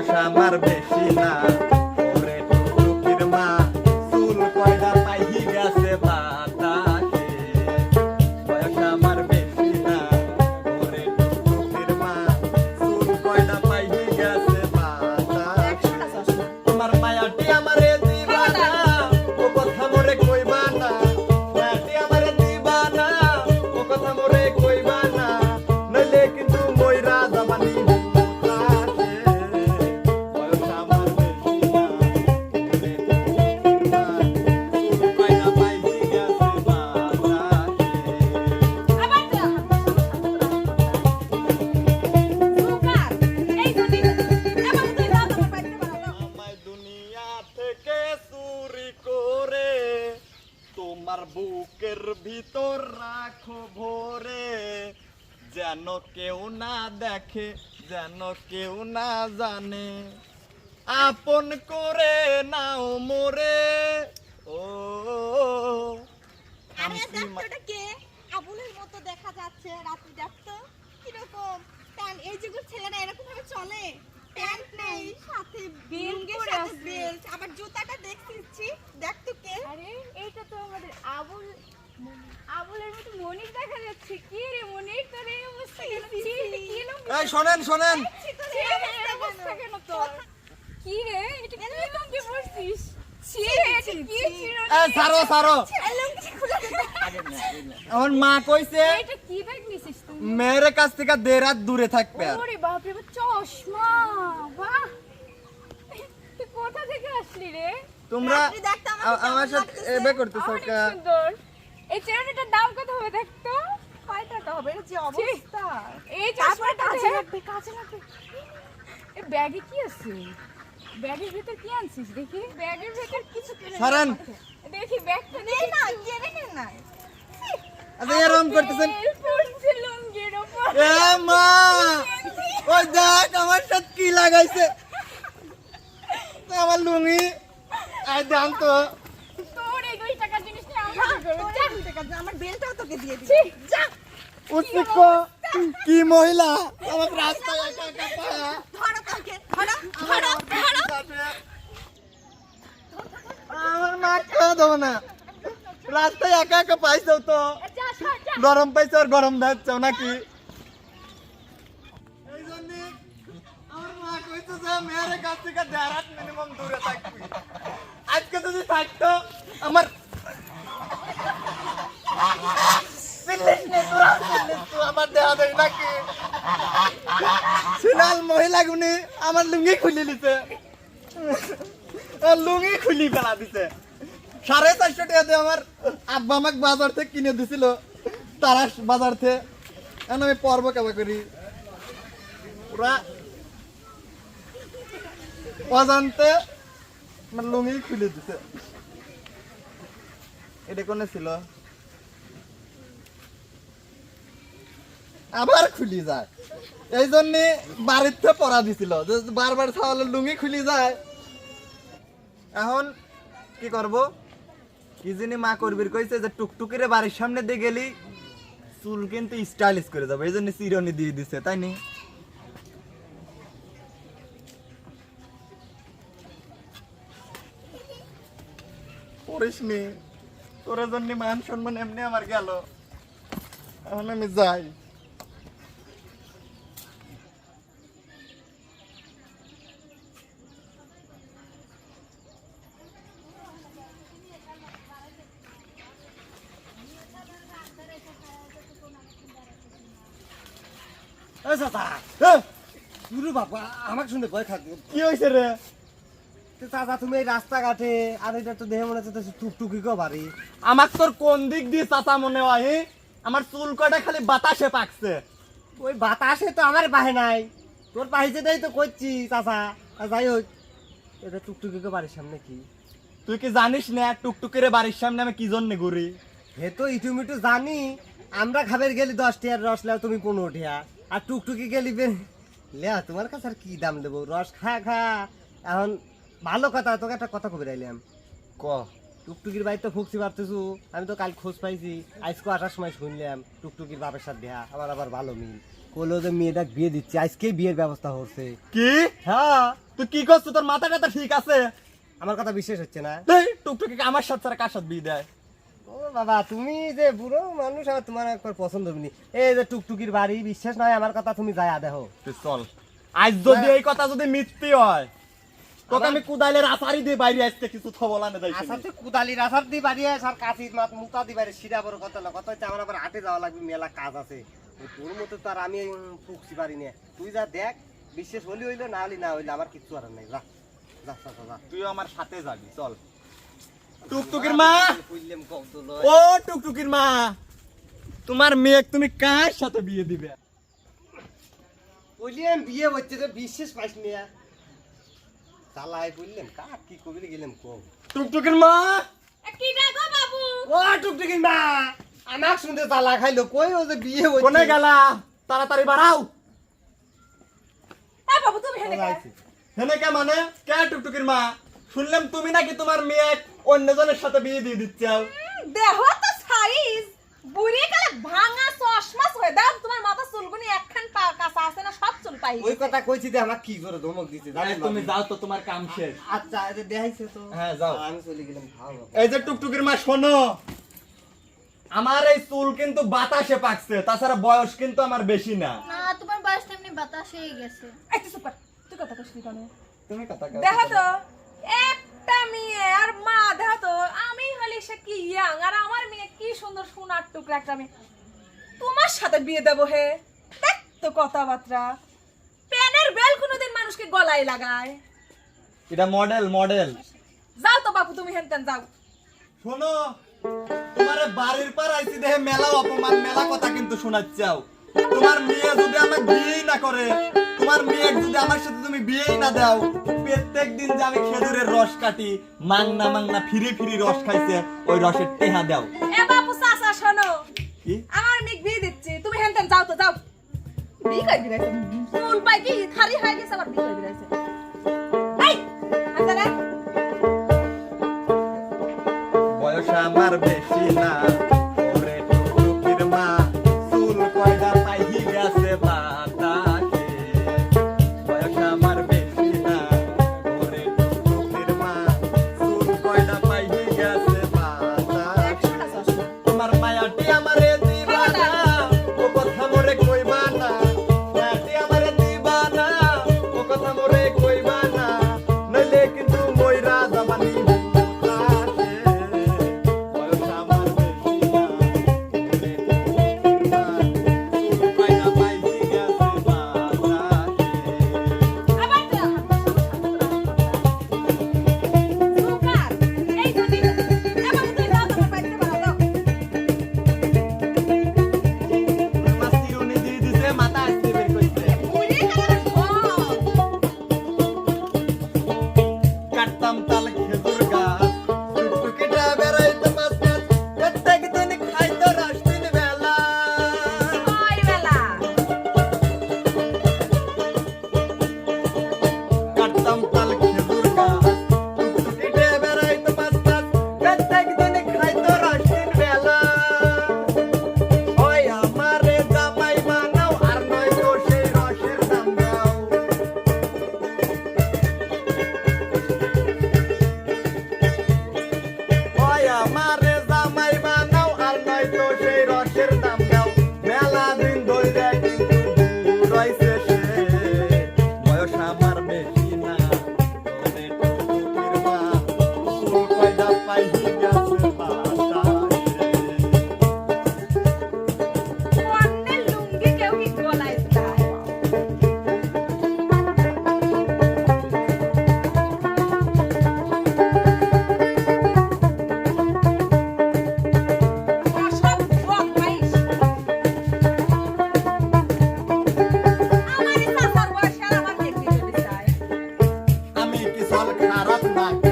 বয়স আমার বেশি না। যেন কেউ না দেখে যেন কেউ না জানে। আপন করে নাও মোরে। ও আরে দেখতো এটা কে? আবুলের মতো দেখা যাচ্ছে রাত্রি দেখতো কীরকম? প্যান্ট এই যুগের ছেলেরা এরকম ভাবে চলে প্যান্ট নেই। সাথে। বেল্ট আবার জুতাটা দেখছিস দেখতো কে। আরে এইটা তো আমাদের আবুল এই শোনেন শোনেন। কি রে? এটা কি। আমার মা কইছে মেয়ের কাছ থেকে দেড় হাত দূরে থাকবে চশমা কোথা থেকে আসলি রে? তোমরা আমার সাথে করতেছো এই চেহারাটার দাম কত হবে দেখতো কয় টাকা হবে যে অবস্থা। এই চশমাটা কাজে দে। লাগবে কাজে লাগবে এই ব্যাগে কি আছে? ব্যাগের ভিতর কি আনছিস দেখি? ব্যাগের ভিতর কিছু কিনে নিয়ে দেখি ব্যাগটা নেই দেখি। না কেনে নে না। আচ্ছা এরকম করতেছেন। পড়ছে লুঙ্গির ওপর। এ মা! ওই দেখ আমার সাথে কি লাগাইছে। আমার লুঙ্গি। আই দাম তো। তোর এই দুই টাকার জিনিস নিয়ে আমার কি আমার বেলটাও তোকে দিয়ে যা। উচিত মহিলা? আমার রাস্তায় একা একা পায়া। ধরো তোকে ধরো ধরো ধরো। আমার মা কেউ দেবো না। রাস্তায় একা একা পাইছো তো। গরম পাইছো আর গরম দিচ্ছ নাকি? এই জন্য আমার মা কইতো যে মেয়ের কাছ থেকে দেড় হাত মিনিমাম দূরে থাকবি। আজকে যদি থাকতো আমার সিনাল আমার লুঙ্গি খুলি দিছে। লুঙ্গি খুলি ফেলা দিছে। সাড়ে চারশো টাকা দিয়ে আমার আব্বা আমাকে বাজার থেকে কিনে দিছিল। তারা বাজার থেকে। আমি পর্ব কেবা করি। ওরা অজান্তে আমার লুঙ্গি খুলে দিছে। এটা কোনে ছিল? আবার খুলি যায়। এই জন্য বাড়িতে পড়া দিছিল। যে বারবার ছাওয়ালের লুঙ্গি খুলি যায়। এখন কি করব? কি জানি মা করবির কইছে যে টুকটুকিরে বাড়ির সামনে দিয়ে গেলি চুল কিন্তু স্টাইলিশ করে যাবে। এই জন্য চিরনি দিয়ে দিছে, তাই পড়িস নি। তোর জন্য মান সম্মান এমনি আমার গেল। এখন আমি যাই। চাচা গুরু বাবা আমাকে শুনে ভয় খাচ্ছে কি হয়েছে রে চাচা তুমি এই রাস্তাঘাটে আর এটা তো দেহে মনে হচ্ছে টুকটুকি কো বাড়ি আমার তোর কোন দিক দিয়ে চাচা মনে হয়? আমার চুল কয়টা খালি বাতাসে পাকছে। ওই বাতাসে তো আমার বাহে নাই। তোর পাহিছে দেই তো করছি চাচা? যাই হোক। এটা টুকটুকি কো বাড়ির সামনে কি? তুই কি জানিস না টুকটুকিরে বাড়ির সামনে আমি কি জন্য ঘুরি হে তো ইটুমিটু জানি আমরা খাবার গেলি দশ টিয়ার রস লাও তুমি পনেরো টিয়া। আর টুকটুকি গেলি বে- লেয়া তোমার কাছে আর কি দাম দেবো? রস খা খা। এখন ভালো কথা তোকে একটা কথা কবে রাইলাম ক? টুকটুকির বাড়িতে ফুকছি ভাবতেছু। আমি তো কাল খোঁজ পাইছি। আজকে আসার সময় শুনলাম টুকটুকির বাপের সাথে দেয়া আমার আবার ভালো মিল। কলো যে মেয়েটা বিয়ে দিচ্ছে আজকেই বিয়ের ব্যবস্থা হচ্ছে। কি? হ্যাঁ। তুই কি করছিস? তোর মাথা টাথা ঠিক আছে। আমার কথা বিশ্বাস হচ্ছে না। টুকটুকি আমার সাথে কার সাথে বিয়ে দেয়? ও বাবা তুমি যে বুড়ো মানুষ আর তোমার একবার পছন্দ হয়নি। এই যে টুকটুকির বাড়ি বিশ্বাস নয় আমার কথা তুমি যায়া দেখো। তুই চল। আজ যদি এই কথা যদি মিথ্যে হয় তোকে আমি কুদাইলের আসারি দিয়ে বাইরে আসতে কিছু থবলা না দেয় আসার তো কুদালি রাসার দি বাড়ি আছে আর কাশি মাত মুতা দি বাড়ি সিরা বড় কথা না কথা হচ্ছে আমার আবার হাটে যাওয়া লাগবে মেলা কাজ আছে। তোর মতো তো আর আমি ফুকছি পারি না তুই যা দেখ বিশ্বাস হলি হইল না হলি না হইলে আমার কিচ্ছু আর নাই যা, যা, যা তুই আমার সাথে যাবি চল। টুকটুকির মা? ও টুকটুকির মা তোমার মেয়ে তুমি কার সাথে বিয়ে দিবে? কইলাম বিয়ে হচ্ছে তো বিশ্বাস পাইস না চালাই বললাম কাক কি কবিলে গেলাম কো টুকটুকির মা? কি ডাকো বাবু? ও টুকটুকি মা আমাক শুনতে চালা খাইলো কই ও যে বিয়ে হচ্ছে? কোনে গেলা? তাড়াতাড়ি বাড়াও। এ বাবু তুমি হেনে কে? হেনে কে মানে? কে টুকটুকির মা? শুনলাম তুমি নাকি তোমার মেয়ে অন্যজনের সাথে বিয়ে দিয়ে দিচ্ছাও দেহ তো সাইজ। বুড়ি কালে ভাঙা চশমাস হয়ে দাও তোমার মাথা চুলগুনি একখান পা কাঁচা আছে না সব চুল পাই ওই কথা কইছি যে আমার কি করে ধমক দিছে জানেন তুমি যাও তো তোমার কাম শেষ। আচ্ছা এটা দেখাইছে তো। হ্যাঁ, যাও। আমি চলে গেলাম খাও এই যে টুকটুকির মা শোনো। আমার এই চুল কিন্তু বাতাসে পাকছে তাছাড়া বয়স কিন্তু আমার বেশি না। না তোমার বয়স তো এমনি বাতাসেই গেছে। এই চুপ কর। তুই কথা কইছিস কেন? তুমি কথা দেখো তো। একটা মেয়ে আর মা দেখো তো। আমি হলি সে কি ইয়াং? আর আমার মেয়ে কি সুন্দর সোনার টুকরা একটা মেয়ে? তোমার সাথে বিয়ে দেবো হে। দেখ তো কথাবার্তা। প্যানের বেল কোনোদিন মানুষকে গলায় লাগায়। এটা মডেল মডেল যাও তো বাপু তুমি হেনতেন যাও। শোনো তোমার বাড়ির পর আইছি দেহে মেলা অপমান মেলা কথা কিন্তু শোনাচ্ছাও। তোমার মেয়ে যদি আমাকে বিয়েই না করে তোমার মেয়ে যদি আমার সাথে তুমি বিয়েই না দাও প্রত্যেক দিন যে আমি খেজুরের রস কাটি মাংনা মাংনা ফিরি ফিরি রস খাইছে ওই রসের টেহা দাও। এ বাপু চাচা শোনো। কি? আমার মেয়ে বিয়ে দিচ্ছি। তুমি হেনতেন যাও তো যাও। বিয়ে করে দিবে চুল পাই কি খালি হয়ে গেছে আবার বিয়ে করে দিবে এই হাতে বয়স আমার বেশি না। किसल खारत ना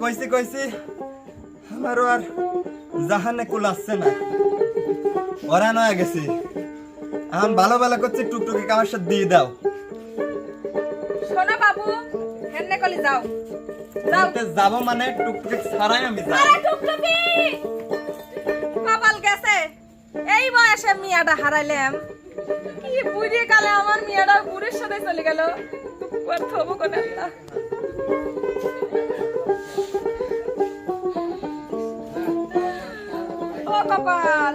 কইছি কইছি। আমারও আর জাহানে কুল আসছে না। ওরা নয় গেছি। এখন ভালো ভালো করছি টুকটুকি আমার সাথে দিয়ে দাও। শোনো বাবু হেন্নে কলি যাও। বলতে যাব মানে টুকটুকি ছাড়াই আমি যাব। আরে টুকটুকি! কপাল গেছে। এই বয়সে মিয়াটা হারাইলাম। কি বুড়ি কালে আমার মিয়াটা বুড়ির সাথে চলে গেল। আর থবো কোন কপাল